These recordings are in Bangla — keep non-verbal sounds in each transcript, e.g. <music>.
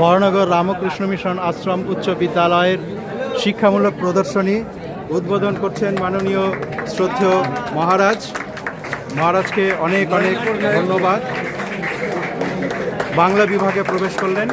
বহনগর রামকৃষ্ণ মিশন আশ্রম উচ্চ বিদ্যালয়ের শিক্ষামূলক প্রদর্শনী উদ্বোধন করছেন মাননীয় শ্রদ্ধেয় মহারাজ। মহারাজকে অনেক অনেক ধন্যবাদ। বাংলা বিভাগে প্রবেশ করলেন।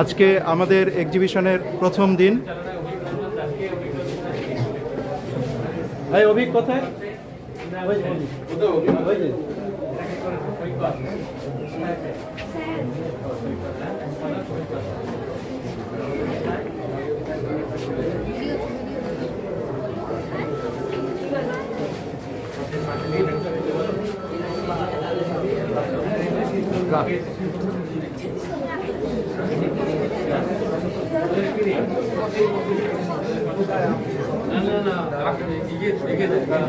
আজকে আমাদের এক্সিবিশনের প্রথম দিন। 나는 아까 이게 되게 되니까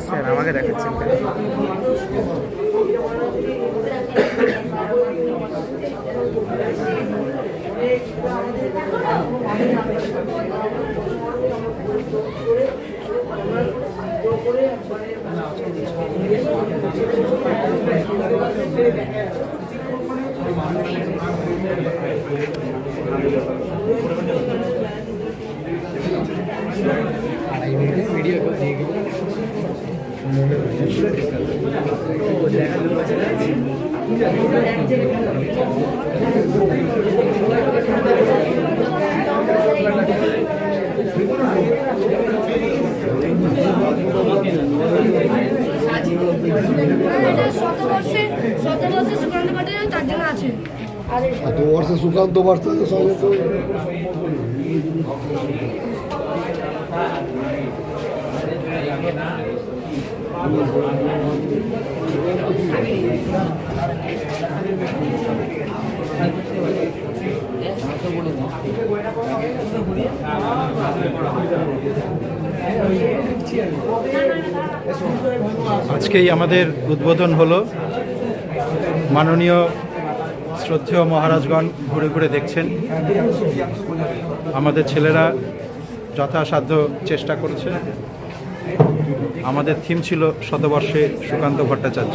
স্যার আমাকে দেখাচ্ছেন শতবর্ষে শতবর্ষে সুকান্ত ভট্টাচার্য তার আছে এত বর্ষে সুকান্ত ভট্টাচার্য তো আজকেই আমাদের উদ্বোধন হলো। মাননীয় শ্রদ্ধেয় মহারাজগণ ঘুরে ঘুরে দেখছেন। আমাদের ছেলেরা যথাসাধ্য চেষ্টা করছে। আমাদের থিম ছিল শতবর্ষে সুকান্ত ভট্টাচার্য।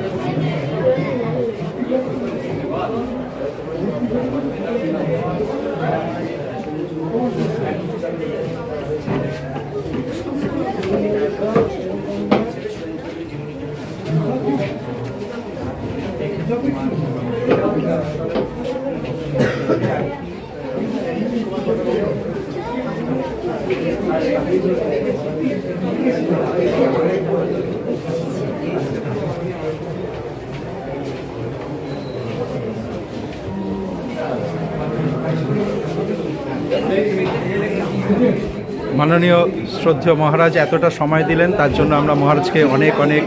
মাননীয় শ্রদ্ধেয় মহারাজ, এতটা সময় দিলেন, তার জন্য আমরা মহারাজকে অনেক অনেক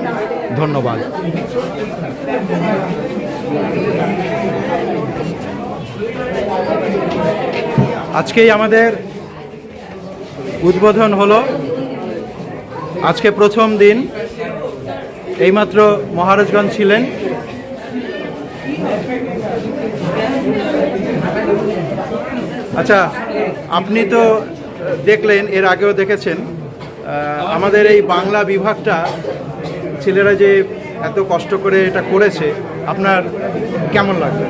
ধন্যবাদ। আজকেই আমাদের উদ্বোধন হলো। আজকে প্রথম দিন। এইমাত্র মহারাজগঞ্জ ছিলেন। আচ্ছা আপনি তো দেখলেন, এর আগেও দেখেছেন আমাদের এই বাংলা বিভাগটা ছেলেরা যে এত কষ্ট করে এটা করেছে আপনার কেমন লাগবে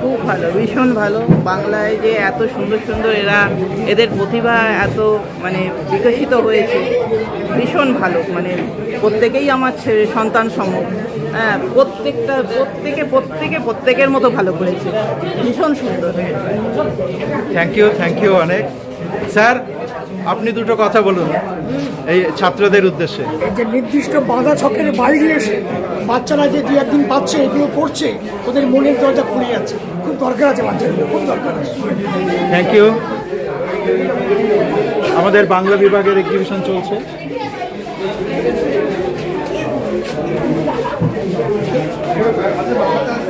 খুব ভালো ভীষণ ভালো। বাংলায় যে এত সুন্দর সুন্দর এরা এদের প্রতিভা এত মানে বিকশিত হয়েছে ভীষণ ভালো। মানে প্রত্যেকেই আমার ছেলে সন্তান সম হ্যাঁ প্রত্যেকটা প্রত্যেকে প্রত্যেকে প্রত্যেকের মতো ভালো করেছে। ভীষণ সুন্দর। থ্যাংক ইউ থ্যাংক ইউ অনেক। স্যার আপনি দুটো কথা বলুন এই ছাত্রদের উদ্দেশ্যে। এই যে নির্দিষ্ট বাঁধা ছকের বাইরে এসে বাচ্চারা যে দু একদিন পাচ্ছে এগুলো পড়ছে ওদের মনের দরজা খুলে যাচ্ছে। খুব দরকার আছে বাচ্চাগুলো খুব দরকার আছে। থ্যাংক ইউ আমাদের বাংলা বিভাগের এক্সিবিশন চলছে।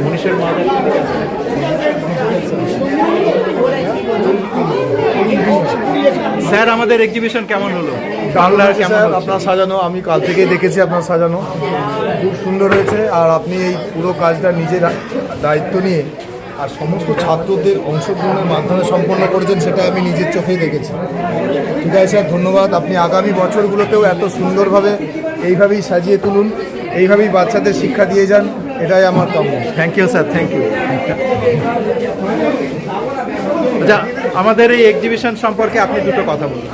মনীষের মা স্যার আমাদের এক্সিবিশন কেমন হলো? বাংলার স্যার আপনার সাজানো আমি কাল থেকে দেখেছি আপনার সাজানো। খুব সুন্দর হয়েছে আর আপনি এই পুরো কাজটা নিজের দায়িত্ব নিয়ে আর সমস্ত ছাত্রদের অংশগ্রহণের মাধ্যমে সম্পন্ন করেছেন সেটা আমি নিজের চোখেই দেখেছি। ঠিক আছে স্যার ধন্যবাদ। আপনি আগামী বছরগুলোতেও এত সুন্দরভাবে এইভাবেই সাজিয়ে তুলুন এইভাবেই বাচ্চাদের শিক্ষা দিয়ে যান এটাই আমার কাম্য। Thank you sir thank you আচ্ছা আমাদের এই এক্সিবিশন সম্পর্কে আপনি দুটো কথা বলুন।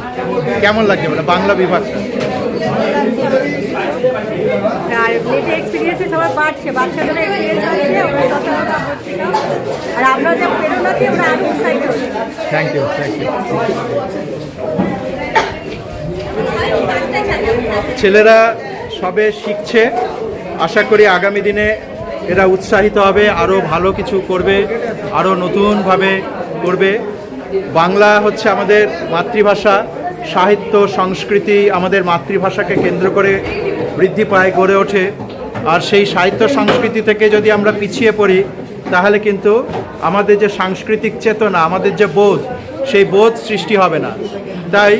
কেমন লাগছে মানে বাংলা বিভাগটা আর এমনিতে এক্সপিরিয়েন্সে সবাই বাড়ছে বাচ্চাদের এক্সপিরিয়েন্স হচ্ছে ওরা ততটা আর আমরা যে প্রেরণা দিয়ে আমরা আরও উৎসাহিত হচ্ছি থ্যাংক ইউ থ্যাংক ইউ ছেলেরা সবে শিখছে। আশা করি আগামী দিনে এরা উৎসাহিত হবে আরও ভালো কিছু করবে আরও নতুনভাবে করবে। বাংলা হচ্ছে আমাদের মাতৃভাষা, সাহিত্য, সংস্কৃতি আমাদের মাতৃভাষাকে কেন্দ্র করে বৃদ্ধি পায়, গড়ে ওঠে। আর সেই সাহিত্য, সংস্কৃতি থেকে যদি আমরা পিছিয়ে পড়ি, তাহলে কিন্তু আমাদের যে সাংস্কৃতিক চেতনা, আমাদের যে বোধ, সেই বোধ সৃষ্টি হবে না। তাই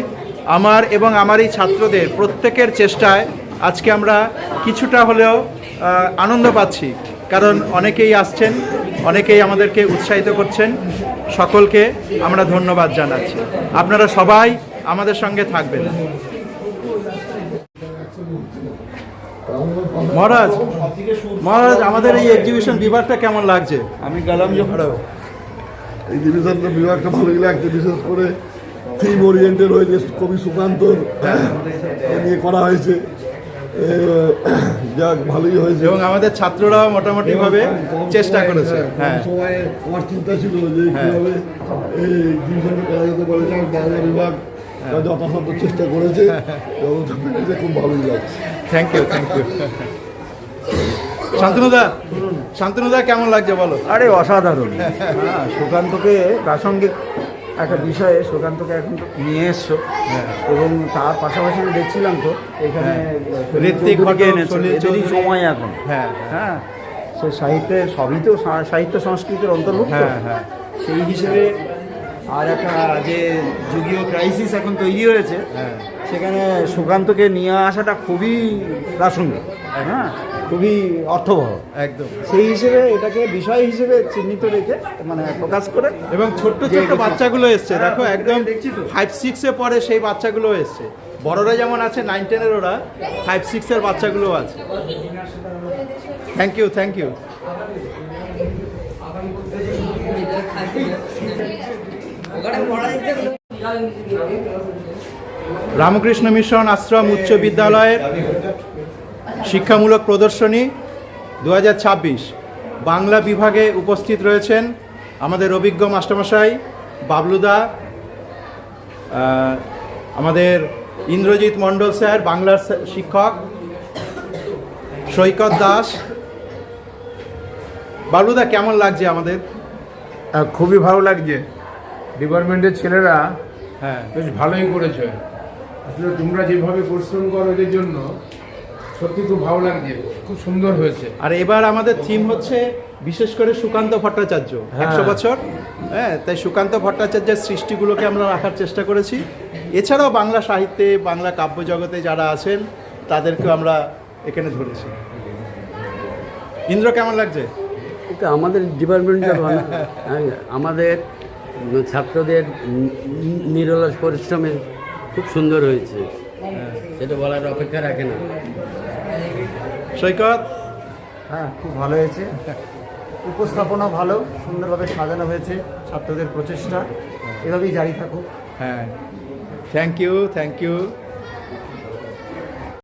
আমার এবং আমার এই ছাত্রদের প্রত্যেকের চেষ্টায় আজকে আমরা কিছুটা হলেও আনন্দ পাচ্ছি। কারণ অনেকেই আসছেন, অনেকেই আমাদেরকে উৎসাহিত করছেন। সকলকে আমরা ধন্যবাদ জানাচ্ছি। আপনারা সবাই আমাদের সঙ্গে থাকবেন। মহারাজ মহারাজ আমাদের এই এক্সিবিশন বিভাগটা কেমন লাগছে? আমি গেলাম যখন। এই ডিভিশনটা বিভাগটা ভালোই লাগছে বিশেষ করে থিম ওরিয়েন্টেড হয়েছে কবি সুকান্তর নিয়ে করা হয়েছে। <clears throat> যাক ভালোই হয়েছে। এবং আমাদের ছাত্ররাও মোটামুটি ভাবে চেষ্টা করেছে। হ্যাঁ সময় আমার চিন্তা ছিল যে হ্যাঁ। এই ডিভিশনটা করা যেতে পারে বাংলা বিভাগ হ্যাঁ। যথাসাধ্য চেষ্টা করেছে এবং খুব ভালোই লাগছে। থ্যাংক ইউ থ্যাংক ইউ শান্তনুদা শান্তনুদা কেমন লাগছে বলো? আরে অসাধারণ। হ্যাঁ সুকান্তকে প্রাসঙ্গিক একটা বিষয়ে সুকান্তকে এখন নিয়ে এসছো এবং তার পাশাপাশি আমি দেখছিলাম তো এখানে ঋত্বিক চৌধুরী। সময় এখন হ্যাঁ হ্যাঁ সে সাহিত্যে সবই তো সাহিত্য সংস্কৃতির অন্তর্ভুক্ত হ্যাঁ, হ্যাঁ। সেই হিসেবে আর একটা যে যুগীয় ক্রাইসিস এখন তৈরি হয়েছে হ্যাঁ। সেখানে সুকান্তকে নিয়ে আসাটা খুবই প্রাসঙ্গিক হ্যাঁ খুবই অর্থবহ। একদম। সেই হিসেবে এটাকে বিষয় হিসেবে চিহ্নিত রেখে মানে প্রকাশ করে এবং ছোট্ট ছোট্ট বাচ্চাগুলো এসছে দেখো হ্যাঁ, একদম দেখছি তো। ফাইভ সিক্সে পরে সেই বাচ্চাগুলো এসছে। বড়রা যেমন আছে নাইন টেনের ওরা ফাইভ সিক্সের বাচ্চাগুলো আছে। Thank you thank you Ramakrishna mission Ashram উচ্চ বিদ্যালয়ের শিক্ষামূলক প্রদর্শনী দু হাজার ছাব্বিশ। বাংলা বিভাগে উপস্থিত রয়েছেন আমাদের অভিজ্ঞ মাস্টারমশাই বাবলুদা আমাদের ইন্দ্রজিৎ মণ্ডল স্যার বাংলার শিক্ষক সৈকত দাস। বাবলুদা কেমন লাগছে আমাদের? খুবই ভালো লাগছে। ডিপার্টমেন্টের ছেলেরা হ্যাঁ। বেশ ভালোই করেছে। আসলে তোমরা যেভাবে পরিশ্রম করো এদের জন্য সত্যি খুব ভালো লাগছে খুব সুন্দর হয়েছে। আর এবার আমাদের থিম হচ্ছে বিশেষ করে সুকান্ত ভট্টাচার্য একশো বছর। হ্যাঁ তাই সুকান্ত ভট্টাচার্যের সৃষ্টিগুলোকে আমরা রাখার চেষ্টা করেছি। এছাড়াও বাংলা সাহিত্যে বাংলা কাব্য জগতে যারা আছেন তাদেরকে আমরা এখানে ধরেছি। ইন্দ্র কেমন লাগছে? এটা আমাদের ডিপার্টমেন্টের <laughs> ভালো। হ্যাঁ, আমাদের ছাত্রদের নিরলস পরিশ্রমে খুব সুন্দর হয়েছে। সেটা বলার অপেক্ষা রাখে না। সৈকত? হ্যাঁ খুব ভালো হয়েছে। উপস্থাপনা ভালো সুন্দরভাবে সাজানো হয়েছে ছাত্রদের প্রচেষ্টা। এভাবেই জারি থাকুক। হ্যাঁ। Thank you thank you